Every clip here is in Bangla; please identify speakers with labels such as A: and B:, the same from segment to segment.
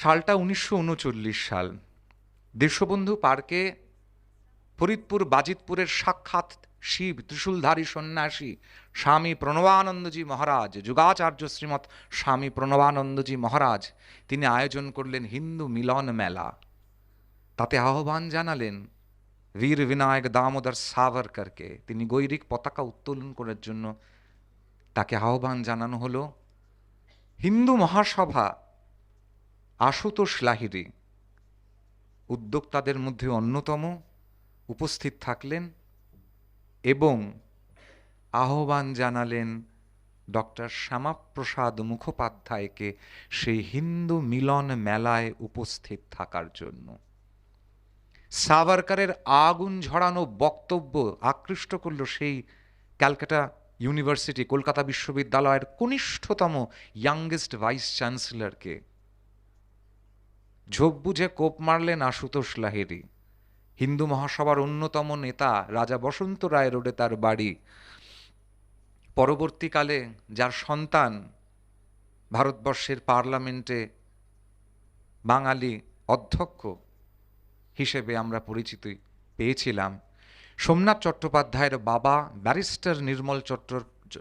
A: সালটা উনিশশো উনচল্লিশ সাল। দেশবন্ধু পার্কে ফরিদপুর বাজিতপুরের সাক্ষাৎ শিব ত্রিশূলধারী সন্ন্যাসী স্বামী প্রণবানন্দজি মহারাজ, যুগাচার্য শ্রীমৎ স্বামী প্রণবানন্দজি মহারাজ, তিনি আয়োজন করলেন হিন্দু মিলন মেলা। তাতে আহ্বান জানালেন বীর বিনায়ক দামোদর সাভারকরকে। তিনি গৈরিক পতাকা উত্তোলন করার জন্য তাকে আহ্বান জানানো হলো। হিন্দু মহাসভা আশুতোষ লাহিড়ী। উদ্যোক্তাদের মধ্যে অন্যতম উপস্থিত থাকলেন এবং আহ্বান জানালেন ডক্টর শ্যামাপ্রসাদ মুখোপাধ্যায়কে সেই হিন্দু মিলন মেলায় উপস্থিত থাকার জন্য। সাভারকারের আগুন ঝরানো বক্তব্য আকৃষ্ট করল সেই ক্যালকাটা ইউনিভার্সিটি, কলকাতা বিশ্ববিদ্যালয়ের কনিষ্ঠতম ইয়াংগেস্ট ভাইস চ্যান্সেলরকে ঝোপ বুঝে কোপ মারলেন আশুতোষ লাহিড়ী। হিন্দু মহাসভার অন্যতম নেতা রাজা বসন্ত রায় রোডে তার বাড়ি। পরবর্তীকালে যার সন্তান ভারতবর্ষের পার্লামেন্টে বাঙালি অধ্যক্ষ হিসেবে আমরা পরিচিত পেয়েছিলাম। সোমনাথ চট্টোপাধ্যায়ের বাবা ব্যারিস্টার নির্মল চট্ট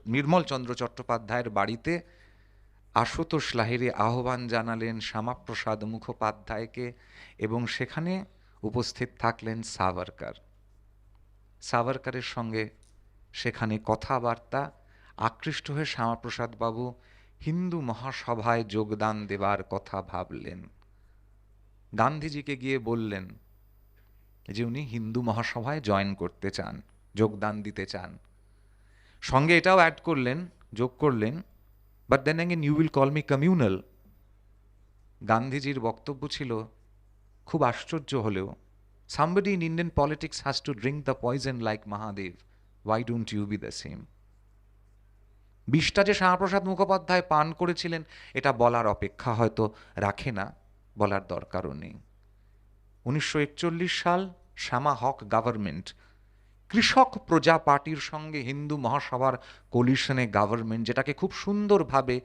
A: নির্মলচন্দ্র চট্টোপাধ্যায়ের বাড়িতে আশুতোষ লাহিড়ী আহ্বান জানালেন শ্যামাপ্রসাদ মুখোপাধ্যায়কে এবং সেখানে উপস্থিত থাকলেন সাভারকার। সাভারকারের সঙ্গে সেখানে কথাবার্তা, আকৃষ্ট হয়ে শ্যামাপ্রসাদ বাবু হিন্দু মহাসভায় যোগদান দেবার কথা ভাবলেন। গান্ধীজিকে গিয়ে বললেন যে উনি হিন্দু মহাসভায় জয়েন করতে চান, যোগদান দিতে চান। সঙ্গে এটাও অ্যাড করলেন, যোগ করলেন but then again you will call me communal গান্ধীজির বক্তব্য ছিল, খুব আশ্চর্য হলেও somebody in Indian politics has to drink the poison like Mahadev why don't you be the same বিষটা যে শ্যামাপ্রসাদ মুখোপাধ্যায় পান করেছিলেন, এটা বলার অপেক্ষা হয়তো রাখে না, বলার দরকারও নেই। উনিশশো একচল্লিশ সাল শ্যামা হক গভর্নমেন্ট কৃষক প্রজা পার্টির সঙ্গে হিন্দু মহাসভার কোলিশনে গভর্নমেন্ট যেটাকে খুব সুন্দরভাবে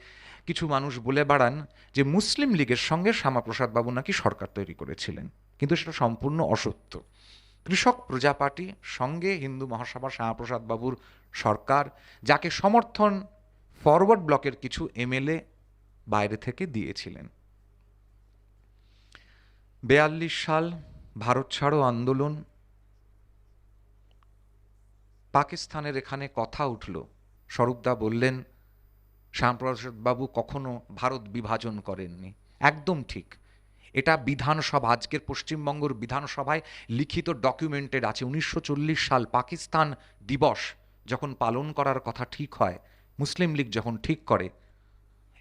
A: কিছু মানুষ বলে বাড়ান যে মুসলিম লীগের সঙ্গে শ্যামাপ্রসাদ বাবু নাকি সরকার তৈরি করেছিলেন। কিন্তু সেটা সম্পূর্ণ অসত্য। কৃষক প্রজা পার্টি সঙ্গে হিন্দু মহাসভার শ্যামাপ্রসাদ বাবুর সরকার, যাকে সমর্থন ফরওয়ার্ড ব্লকের কিছু এমএলএ বাইরে থেকে দিয়েছিলেন। বেয়াল্লিশ সাল ভারত ছাড়ো আন্দোলন পাকিস্তানের এখানে কথা উঠল। স্বরূপদা বললেন শ্যামপ্রসাদ বাবু কখনো ভারত বিভাজন করেননি। একদম ঠিক। এটা বিধানসভা, আজকের পশ্চিমবঙ্গের বিধানসভায় লিখিত ডকুমেন্টেড আছে। উনিশশো চল্লিশ সাল পাকিস্তান দিবস যখন পালন করার কথা ঠিক হয়, মুসলিম লীগ যখন ঠিক করে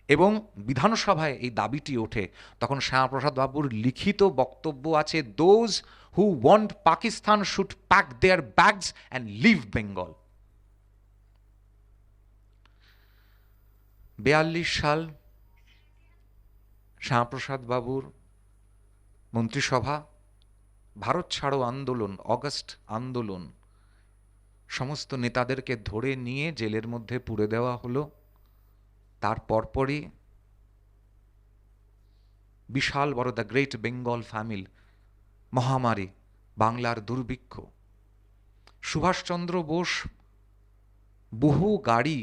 A: এবং বিধানসভায় এই দাবিটি ওঠে। তখন শ্যামাপ্রসাদ বাবুর লিখিত বক্তব্য আছে those who want Pakistan should pack their bags and leave Bengal বেয়াল্লিশ সাল শ্যামাপ্রসাদ বাবুর মন্ত্রিসভা, ভারত ছাড়ো আন্দোলন, অগস্ট আন্দোলন। সমস্ত নেতাদেরকে ধরে নিয়ে জেলের মধ্যে পুড়ে দেওয়া হলো। তার পরপরই বিশাল বড় দ্য গ্রেট বেঙ্গল ফ্যামিল মহামারী, বাংলার দুর্ভিক্ষ। সুভাষচন্দ্র বোস বহু গাড়ি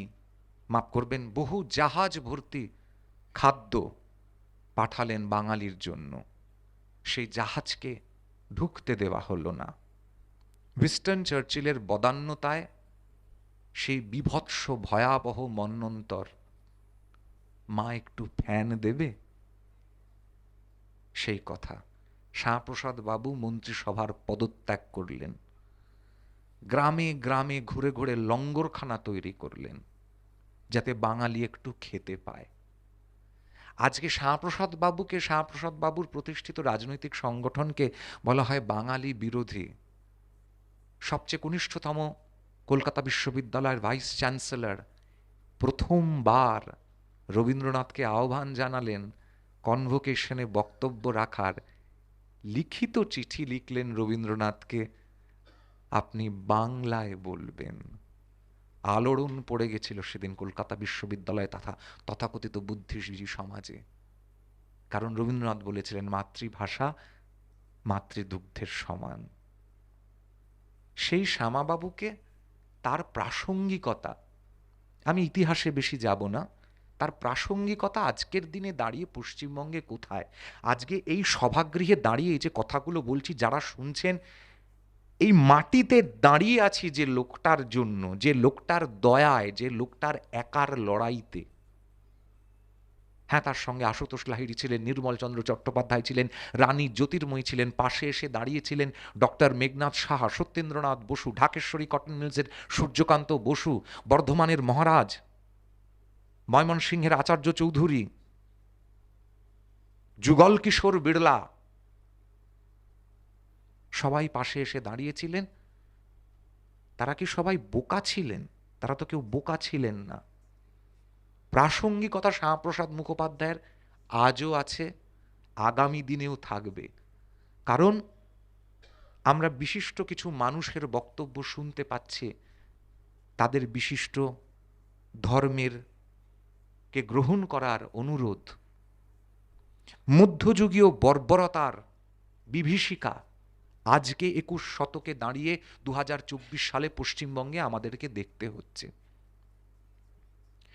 A: মাপ করবেন, বহু জাহাজ ভর্তি খাদ্য পাঠালেন বাঙালির জন্য। সেই জাহাজকে ঢুকতে দেওয়া হলো না। উইস্টন চার্চিলের বদান্যতায় সেই বিভৎস ভয়াবহ মন্নন্তর মা একটু ফ্যান দেবে? সেই কথা। শ্যামাপ্রসাদ বাবু মন্ত্রিসভার পদত্যাগ করলেন। গ্রামে গ্রামে ঘুরে ঘুরে লঙ্গরখানা তৈরি করলেন, যাতে বাঙালি একটু খেতে পায়। আজকে শ্যামাপ্রসাদ বাবুকে শ্যামাপ্রসাদ বাবুর প্রতিষ্ঠিত রাজনৈতিক সংগঠনকে বলা হয় বাঙালি বিরোধী। সবচেয়ে কনিষ্ঠতম কলকাতা বিশ্ববিদ্যালয়ের ভাইস চ্যান্সেলর প্রথমবার রবীন্দ্রনাথকে আহ্বান জানালেন কনভোকেশনে বক্তব্য রাখার। লিখিত চিঠি লিখলেন রবীন্দ্রনাথকে, আপনি বাংলায় বলবেন। আলোড়ন পড়ে গেছিল সেদিন কলকাতা বিশ্ববিদ্যালয়ে তথা তথাকথিত বুদ্ধিজীবী সমাজে। কারণ রবীন্দ্রনাথ বলেছিলেন, মাতৃভাষা মাতৃদুগ্ধের সমান। সেই শ্যামাবাবুকে তার প্রাসঙ্গিকতা, আমি ইতিহাসে বেশি যাব না তার প্রাসঙ্গিকতা আজকের দিনে দাঁড়িয়ে পশ্চিমবঙ্গে কোথায়? আজকে এই সভাগৃহে দাঁড়িয়ে যে কথাগুলো বলছি, যারা শুনছেন, এই মাটিতে দাঁড়িয়ে আছি যে লোকটার জন্য, যে লোকটার দয়ায়, যে লোকটার একার লড়াইতে। হ্যাঁ তার সঙ্গে আশুতোষ লাহিড়ী ছিলেন নির্মলচন্দ্র চট্টোপাধ্যায় ছিলেন, রানী জ্যোতির্ময়ী ছিলেন, পাশে এসে দাঁড়িয়েছিলেন ডক্টর মেঘনাথ সাহা, সত্যেন্দ্রনাথ বসু, ঢাকেশ্বরী কটন মিলসের সূর্যকান্ত বসু, বর্ধমানের মহারাজ। ময়মনসিংহের আচার্য চৌধুরী, যুগল কিশোর বিড়লা, সবাই পাশে এসে দাঁড়িয়েছিলেন। তারা কি সবাই বোকা ছিলেন? তারা তো কেউ বোকা ছিলেন না। প্রাসঙ্গিকতা শ্যামাপ্রসাদ মুখোপাধ্যায়ের আজও আছে, আগামী দিনেও থাকবে। কারণ আমরা বিশিষ্ট কিছু মানুষের বক্তব্য শুনতে পাচ্ছি, তাদের বিশিষ্ট ধর্মের কে গ্রহণ করার অনুরোধ। মধ্যযুগীয় বর্বরতার বিভীষিকা আজকে একুশ শতকে দাঁড়িয়ে দু হাজার চব্বিশ সালে পশ্চিমবঙ্গে আমাদেরকে দেখতে হচ্ছে।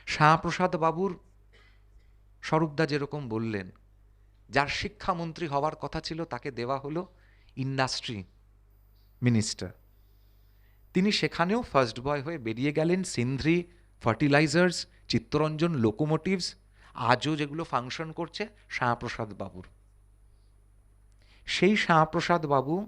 A: শ্যামাপ্রসাদ বাবুর স্বরূপদা যেরকম বললেন, যার শিক্ষামন্ত্রী হওয়ার কথা ছিল তাকে দেওয়া হলো ইন্ডাস্ট্রি মিনিস্টার। তিনি সেখানেও ফার্স্ট বয় হয়ে বেরিয়ে গেলেন সিন্ধ্রি ফার্টিলাইজার্স চিত্তরঞ্জন লোকোমোটিভস আজও যেগুলো ফাংশন করছে শ্যামাপ্রসাদ বাবুর। সেই শ্যামাপ্রসাদ বাবু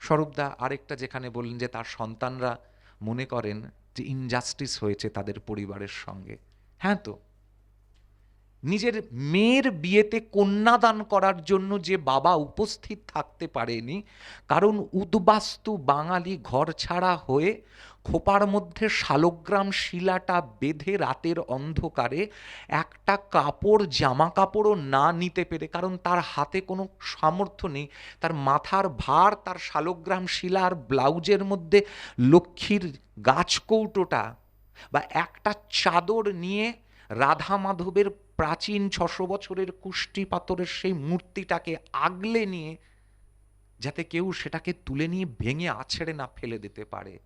A: স্বরূপদা আরেকটা যেখানে বললেন যে তার সন্তানরা মনে করেন যে ইনজাস্টিস হয়েছে তাদের পরিবারের সঙ্গে। হ্যাঁ তো? নিজের মেয়ের বিয়েতে কন্যাদান করার জন্য যে বাবা উপস্থিত থাকতে পারেনি, কারণ উদ্বাস্তু বাঙালি ঘর ছাড়া হয়ে খোপার মধ্যে শালগ্রাম শিলাটা বেঁধে রাতের অন্ধকারে একটা কাপড় জামা কাপড়ও না নিতে পেরে, কারণ তার হাতে কোনো সামর্থ্য নেই। তার মাথার ভার, তার শালগ্রাম শিলা আর ব্লাউজের মধ্যে লক্ষ্মীর গাছ কৌটোটা বা একটা চাদর নিয়ে রাধা মাধবের প্রাচীন ছশো বছরের কুষ্টি পাথরের সেই মূর্তিটাকে আগলে নিয়ে, যাতে কেউ সেটাকে তুলে নিয়ে ভেঙে আছেড়ে না ফেলে দিতে পারে।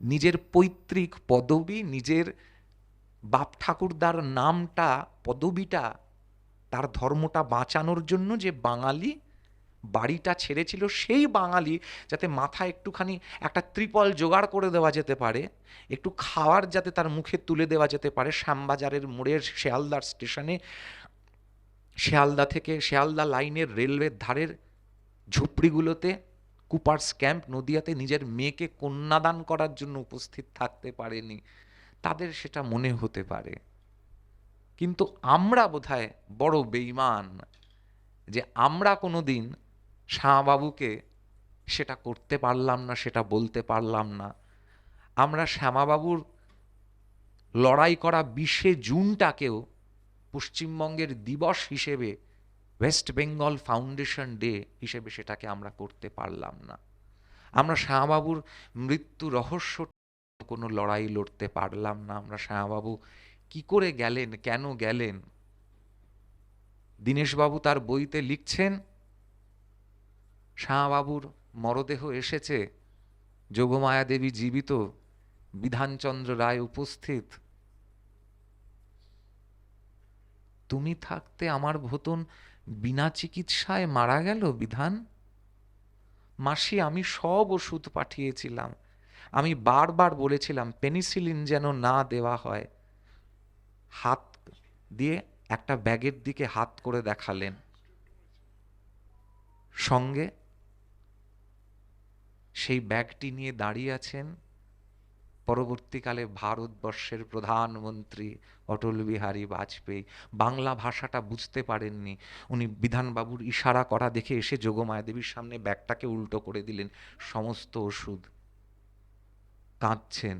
A: নিজের পৈতৃক পদবী, নিজের বাপ ঠাকুরদার নামটা, পদবিটা, তার ধর্মটা বাঁচানোর জন্য যে বাঙালি বাড়িটা ছেড়েছিল সেই বাঙালি যাতে মাথায় একটুখানি একটা ত্রিপল জোগাড় করে দেওয়া যেতে পারে, একটু খাওয়ার যাতে তার মুখে তুলে দেওয়া যেতে পারে শ্যামবাজারের মোড়ের শেয়ালদার স্টেশনে। শেয়ালদা থেকে শেয়ালদা লাইনের রেলওয়ের ধারের ঝুপড়িগুলোতে কুপার্স ক্যাম্প নদিয়াতে নিজের মেয়েকে কন্যাদান করার জন্য উপস্থিত থাকতে পারেনি। তাদের সেটা মনে হতে পারে। কিন্তু আমরা বোধহয় বড় বেইমান যে আমরা কোনো দিন শ্যামাবাবুকে সেটা করতে পারলাম না, সেটা বলতে পারলাম না। আমরা শ্যামাবাবুর লড়াই করা বিশে জুনটাকেও পশ্চিমবঙ্গের দিবস হিসেবে ওয়েস্ট বেঙ্গল ফাউন্ডেশন ডে হিসেবে সেটাকে আমরা করতে পারলাম না। আমরা শ্যামাবাবুর মৃত্যু রহস্য কোনো লড়াই লড়তে পারলাম না। আমরা শ্যামাবাবু কি করে গেলেন, কেন গেলেন? দীনেশবাবু তার বইতে লিখছেন শ্যামাবাবুর মরদেহ এসেছে। যোগমায়া দেবী জীবিত। বিধানচন্দ্র রায় উপস্থিত। তুমি থাকতে আমার ভোতন বিনা চিকিৎসায় মারা গেল বিধান? মাসি, আমি সব ওষুধ পাঠিয়েছিলাম। আমি বারবার বলেছিলাম, পেনিসিলিন যেন না দেওয়া হয়। হাত দিয়ে একটা ব্যাগের দিকে হাত করে দেখালেন। সঙ্গে সেই ব্যাগটি নিয়ে দাঁড়িয়ে আছেন পরবর্তীকালে ভারতবর্ষের প্রধানমন্ত্রী অটল বিহারী বাজপেয়ী। বাংলা ভাষাটা বুঝতে পারেননি। উনি বিধানবাবুর ইশারা করা দেখে এসে যোগমায়া দেবীর সামনে ব্যাগটাকে উল্টো করে দিলেন। সমস্ত ওষুধ কাঁদছেন।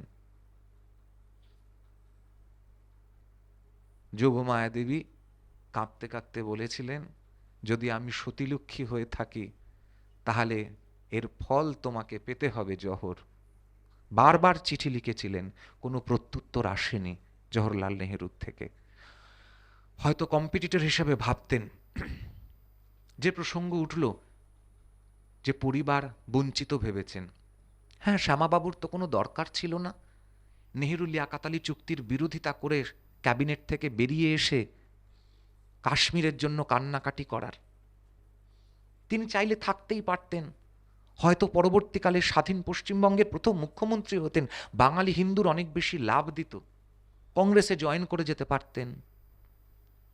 A: যোগমায়া দেবী কাঁদতে কাঁদতে বলেছিলেন, যদি আমি সতীলক্ষ্মী হয়ে থাকি, তাহলে এর ফল তোমাকে পেতে হবে, জহর। বারবার চিঠি লিখেছিলেন, কোনো প্রত্যুত্তর আসেনি জওহরলাল নেহরুর থেকে। হয়তো কম্পিটিটর হিসেবে ভাবতেন, যে প্রসঙ্গ উঠল, যে পরিবার বঞ্চিত ভেবেছেন। হ্যাঁ শ্যামাবাবুর তো কোনো দরকার ছিল না। নেহেরু লিয়াকাতালি চুক্তির বিরোধিতা করে ক্যাবিনেট থেকে বেরিয়ে এসে কাশ্মীরের জন্য কান্নাকাটি করার। তিনি চাইলে থাকতেই পারতেন হয়তো পরবর্তীকালে স্বাধীন পশ্চিমবঙ্গের প্রথম মুখ্যমন্ত্রী হতেন, বাঙালি হিন্দুর অনেক বেশি লাভ দিত, কংগ্রেসে জয়েন করে যেতে পারতেন।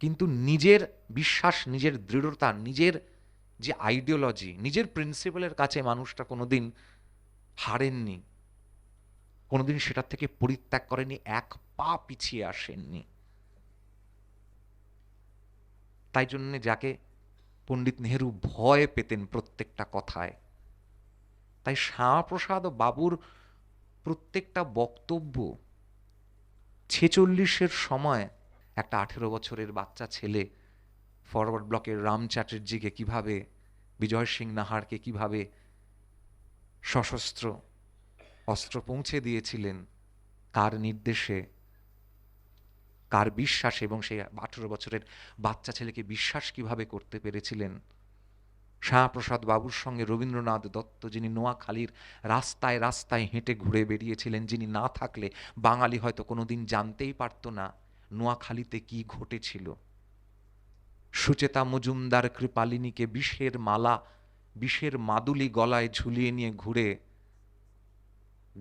A: কিন্তু নিজের বিশ্বাস, নিজের দৃঢ়তা, নিজের যে আইডিওলজি নিজের প্রিন্সিপালের কাছে মানুষটা কোনোদিন হারেননি, কোনোদিন সেটার থেকে পরিত্যাগ করেনি, এক পা পিছিয়ে আসেননি। তাই জন্যে যাকে পণ্ডিত নেহেরু ভয় পেতেন প্রত্যেকটা কথায় তাই শ্যামাপ্রসাদ বাবুর প্রত্যেকটা বক্তব্য ছেচল্লিশের সময় একটা আঠেরো বছরের বাচ্চা ছেলে ফরওয়ার্ড ব্লকের রাম চ্যাটার্জিকে কীভাবে, বিজয় সিং নাহারকে কীভাবে সশস্ত্র অস্ত্র পৌঁছে দিয়েছিলেন, কার নির্দেশে, কার বিশ্বাস এবং সেই আঠেরো বছরের বাচ্চা ছেলেকে বিশ্বাস কীভাবে করতে পেরেছিলেন শ্যামাপ্রসাদ বাবুর সঙ্গে রবীন্দ্রনাথ দত্ত, যিনি নোয়াখালীর রাস্তায় রাস্তায় হেঁটে ঘুরে বেরিয়েছিলেন, যিনি না থাকলে বাঙালি হয়তো কোনোদিন জানতেই পারতো না নোয়াখালীতে কি ঘটেছিল। সুচেতা মজুমদার কৃপালিনীকে বিষের মালা, বিষের মাদুলি গলায় ঝুলিয়ে নিয়ে ঘুরে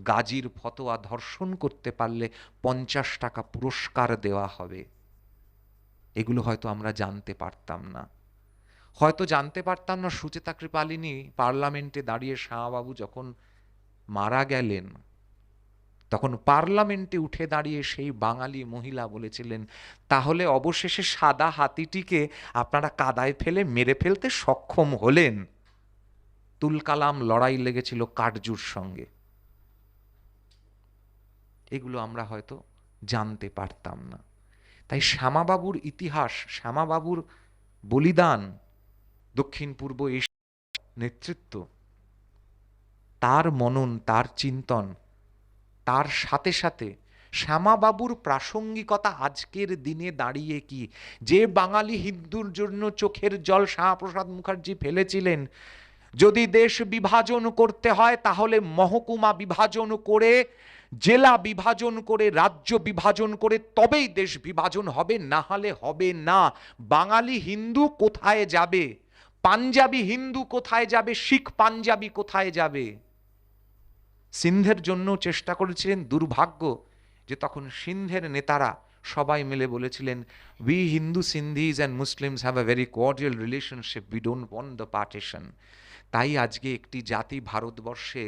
A: গাজীর ফতোয়া ধর্ষণ করতে পারলে পঞ্চাশ টাকা পুরস্কার দেওয়া হবে। এগুলো হয়তো আমরা জানতে পারতাম না। হয়তো জানতে পারতাম না সুচেতা কৃপালিনী পার্লামেন্টে দাঁড়িয়ে শাহবাবু যখন মারা গেলেন, তখন পার্লামেন্টে উঠে দাঁড়িয়ে সেই বাঙালি মহিলা বলেছিলেন, তাহলে অবশেষে সাদা হাতিটিকে আপনারা কাদায় ফেলে মেরে ফেলতে সক্ষম হলেন। তুলকালাম লড়াই লেগেছিল কাটজুর সঙ্গে। এগুলো আমরা হয়তো জানতে পারতাম না। তাই শ্যামাবাবুর ইতিহাস, শ্যামাবাবুর বলিদান দক্ষিণ পূর্ব এশিয়ার নেতৃত্ব। তার মনন, তার চিন্তন, তার সাথে সাথে শ্যামাবাবুর প্রাসঙ্গিকতা আজকের দিনে দাঁড়িয়ে কি? যে বাঙালি হিন্দুর জন্য চোখের জল শ্যামাপ্রসাদ মুখার্জি ফেলেছিলেন, যদি দেশ বিভাজন করতে হয়, তাহলে মহকুমা বিভাজন করে, জেলা বিভাজন করে, রাজ্য বিভাজন করে, তবেই দেশ বিভাজন হবে, না হলে হবে না। বাঙালি হিন্দু কোথায় যাবে? পাঞ্জাবি হিন্দু কোথায় যাবে, শিখ পাঞ্জাবি কোথায় যাবে? সিন্ধের জন্য চেষ্টা করেছিলেন দুর্ভাগ্য যে তখন সিন্ধের নেতারা সবাই মিলে বলেছিলেন we Hindu Sindhis and Muslims have a very cordial relationship we don't want the partition তাই আজকে একটি জাতি ভারতবর্ষে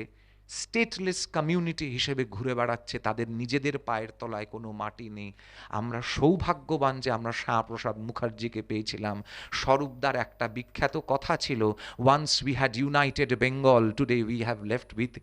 A: স্টেটলেস কমিউনিটি হিসেবে ঘুরে বেড়াচ্ছে, তাদের নিজেদের পায়ের তলায় কোনো মাটি নেই। আমরা সৌভাগ্যবান যে আমরা শ্যামাপ্রসাদ মুখার্জিকে পেয়েছিলাম। স্বরূপদার একটা বিখ্যাত কথা ছিল once we had united Bengal today we have left with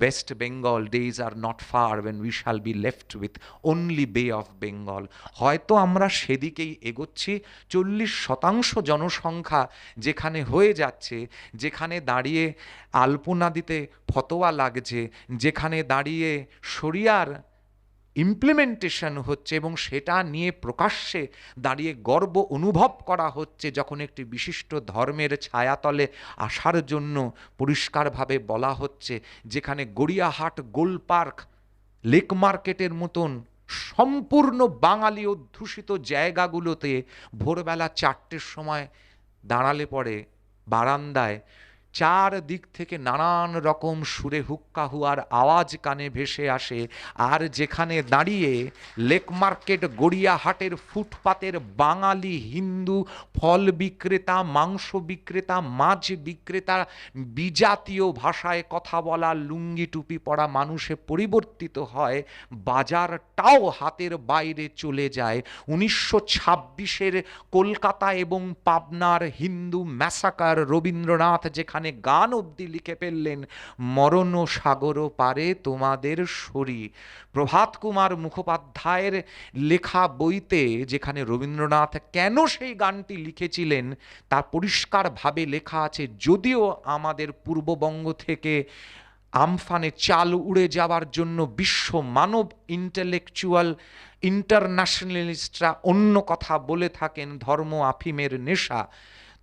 A: west Bengal days are not far when we shall be left with only bay of Bengal হয়তো আমরা সেদিকেই এগোচ্ছি, চল্লিশ শতাংশ জনসংখ্যা যেখানে হয়ে যাচ্ছে, যেখানে দাঁড়িয়ে আলপনা দিতে ফতোয়া লাগছে, যেখানে দাঁড়িয়ে শরিয়ার ইমপ্লিমেন্টেশন হচ্ছে এবং সেটা নিয়ে প্রকাশ্যে দাঁড়িয়ে গর্ব অনুভব করা হচ্ছে যখন একটি বিশিষ্ট ধর্মের ছায়াতলে আসার জন্য পরিষ্কারভাবে বলা হচ্ছে, যেখানে গড়িয়াহাট গোল পার্ক, লেক মার্কেটের মতন সম্পূর্ণ বাঙালি অধ্যুষিত জায়গাগুলোতে ভোরবেলা চারটের সময় দাঁড়ালে পরে বারান্দায় চার দিক থেকে নানান রকম সুরে হুক্কা হুয়ার আওয়াজ কানে ভেসে আসে, আর যেখানে দাঁড়িয়ে লেক মার্কেট গড়িয়াহাটের ফুটপাতের বাঙালি হিন্দু, ফল বিক্রেতা, মাংস বিক্রেতা, মাছ বিক্রেতা, বিজাতীয় ভাষায় কথা বলা লুঙ্গি টুপি পরা মানুষে পরিবর্তিত হয়, বাজারটাও হাতের বাইরে চলে যায়। উনিশশো ছাব্বিশের কলকাতা এবং পাবনার হিন্দু ম্যাসাকার রবীন্দ্রনাথ যেখানে গান অবধি লিখে ফেললেন, মরণ সাগর পারে তোমাদের শরী প্রভাত কুমার মুখোপাধ্যায়ের লেখা বইতে, যেখানে রবীন্দ্রনাথ কেন সেই গানটি লিখেছিলেন তা পরিষ্কারভাবে লেখা আছে, যদিও আমাদের পূর্ববঙ্গ থেকে আমফানে চাল উড়ে যাওয়ার জন্য বিশ্ব মানব ইন্টেলেকচুয়াল ইন্টারন্যাশনালিস্টরা অন্য কথা বলে থাকেন ধর্ম আফিমের নেশা।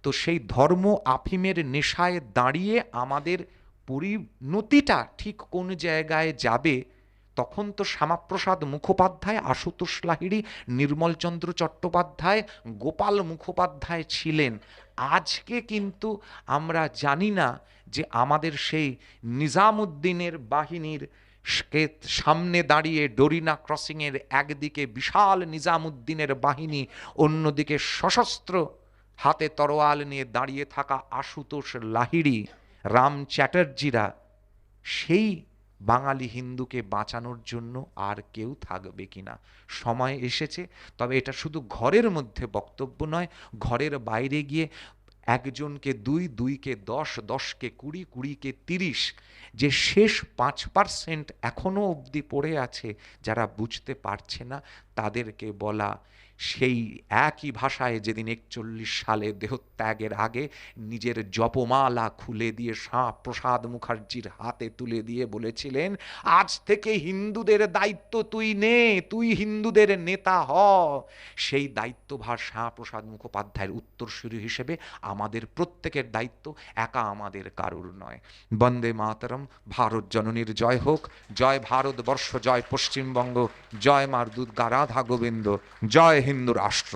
A: তো সেই ধর্ম আফিমের নেশায় দাঁড়িয়ে আমাদের পরিণতিটা ঠিক কোন জায়গায় যাবে, তখন তো শ্যামাপ্রসাদ মুখোপাধ্যায়, আশুতোষ লাহিড়ী, নির্মলচন্দ্র চট্টোপাধ্যায়, গোপাল মুখোপাধ্যায় ছিলেন। আজকে কিন্তু আমরা জানি না যে আমাদের সেই নিজামুদ্দিনের বাহিনীর সামনে দাঁড়িয়ে ডোরিনা ক্রসিংয়ের একদিকে বিশাল নিজামুদ্দিনের বাহিনী, অন্যদিকে সশস্ত্র হাতে তরোয়াল নিয়ে দাঁড়িয়ে থাকা আশুতোষ লাহিড়ী, রাম চ্যাটার্জিরা সেই বাঙালি হিন্দুকে বাঁচানোর জন্য আর কেউ থাকবে কিনা? সময় এসেছে, তবে এটা শুধু ঘরের মধ্যে বক্তব্য নয়, ঘরের বাইরে গিয়ে একজনকে দুই, দুইকে দশ, দশকে কুড়ি, কুড়িকে তিরিশ, যে শেষ পাঁচ পার্সেন্ট এখনও অবধি পড়ে আছে, যারা বুঝতে পারছে না, তাদেরকে বলা সেই একই ভাষায় যেদিন একচল্লিশ সালে দেহত্যাগের আগে নিজের জপমালা খুলে দিয়ে শাহ প্রসাদ মুখার্জির হাতে তুলে দিয়ে বলেছিলেন, আজ থেকে হিন্দুদের দায়িত্ব তুই নে, তুই হিন্দুদের নেতা হ। সেই দায়িত্বভার শাহ প্রসাদ মুখোপাধ্যায়ের উত্তরসূরি হিসেবে আমাদের প্রত্যেকের দায়িত্ব একা আমাদের কারুর নয়। বন্দে মাতরম, ভারত জননীর জয় হোক, জয় ভারতবর্ষ, জয় পশ্চিমবঙ্গ, জয় মার দুর্গা রাধা গোবিন্দ, জয় হিন্দু রাষ্ট্র